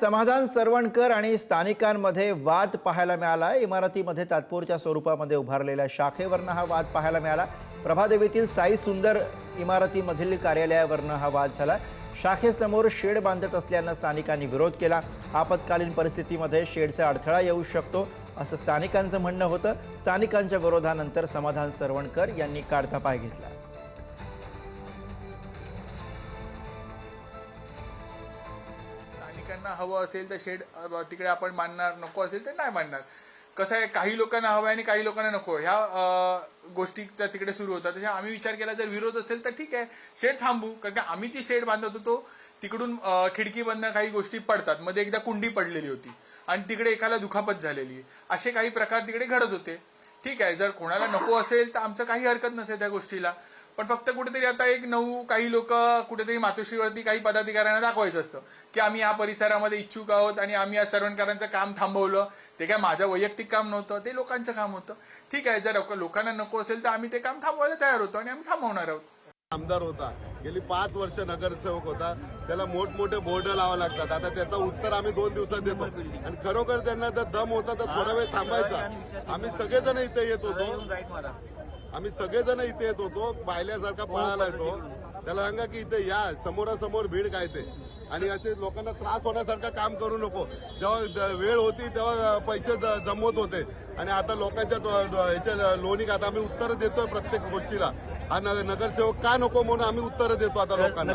समाधान सरवणकर आणि स्थानिकांमध्ये वाद पाहायला मिळाला. इमारतीमध्ये तात्पुरत्या स्वरूपामध्ये उभारलेल्या शाखेवरनं हा वाद पाहायला मिळाला. प्रभादेवीतील साई सुंदर इमारतीमधील कार्यालयावरनं हा वाद झाला. शाखेसमोर शेड बांधत असल्यानं स्थानिकांनी विरोध केला. आपत्कालीन परिस्थितीमध्ये शेडचा अडथळा येऊ शकतो असं स्थानिकांचं म्हणणं होतं. स्थानिकांच्या विरोधानंतर समाधान सरवणकर यांनी काढता पाय घेतला. त्यांना हवं असेल तर शेड तिकडे आपण मानणार नको असेल तर नाही मानणार. कसं आहे काही लोकांना हवं आहे आणि काही लोकांना नको. ह्या गोष्टी त्या तिकडे सुरू होतात. त्याच्या आम्ही विचार केला जर विरोध असेल तर ठीक आहे शेड थांबू. कारण की आम्ही जी शेड बांधत होतो तिकडून खिडकीमधनं खिडकी काही गोष्टी पडतात. मध्ये एकदा कुंडी पडलेली होती. आणि तिकडे एकाला दुखापत झालेली. असे काही प्रकार तिकडे घडत होते. ठीक आहे जर कोणाला नको असेल तर आमचं काही हरकत नसेल त्या गोष्टीला. पण फक्त कुठेतरी आता एक नऊ काही लोक कुठेतरी मातोश्रीवरती काही पदाधिकाऱ्यांना दाखवायचं असतं की आम्ही या परिसरामध्ये इच्छुक आहोत आणि आम्ही या सरवणकरांचं काम थांबवलं. ते काय माझं वैयक्तिक काम नव्हतं ते लोकांचं काम होतं. ठीक आहे जर लोकांना नको असेल तर आम्ही ते काम थांबवायला तयार होतो आणि आम्ही थांबवणार आहोत. आमदार होता. गेली पाच वर्ष नगरसेवक होता. त्याला मोठमोठे बोर्ड लावा लागतात. आता त्याचं उत्तर आम्ही दोन दिवसात देतो. आणि खरोखर त्यांना जर दम होता तर थोडा वेळ थांबायचा. आम्ही सगळेजण इथे येत होतो. आम्ही सगळेजण इथे येत होतो पाहिल्यासारखा पळाला येतो. त्याला सांगा की इथे या समोरासमोर भीड काय ते? आणि असे लोकांना त्रास होण्यासारखं काम करू नको. जेव्हा द- वेळ होती तेव्हा पैसे ज- जमवत होते. आणि आता लोकांच्या डो- ह्याच्या लोणी आता आम्ही उत्तर देतोय प्रत्येक गोष्टीला. हा नगरसेवक का नको म्हणून आम्ही उत्तर देतो आता लोकांना.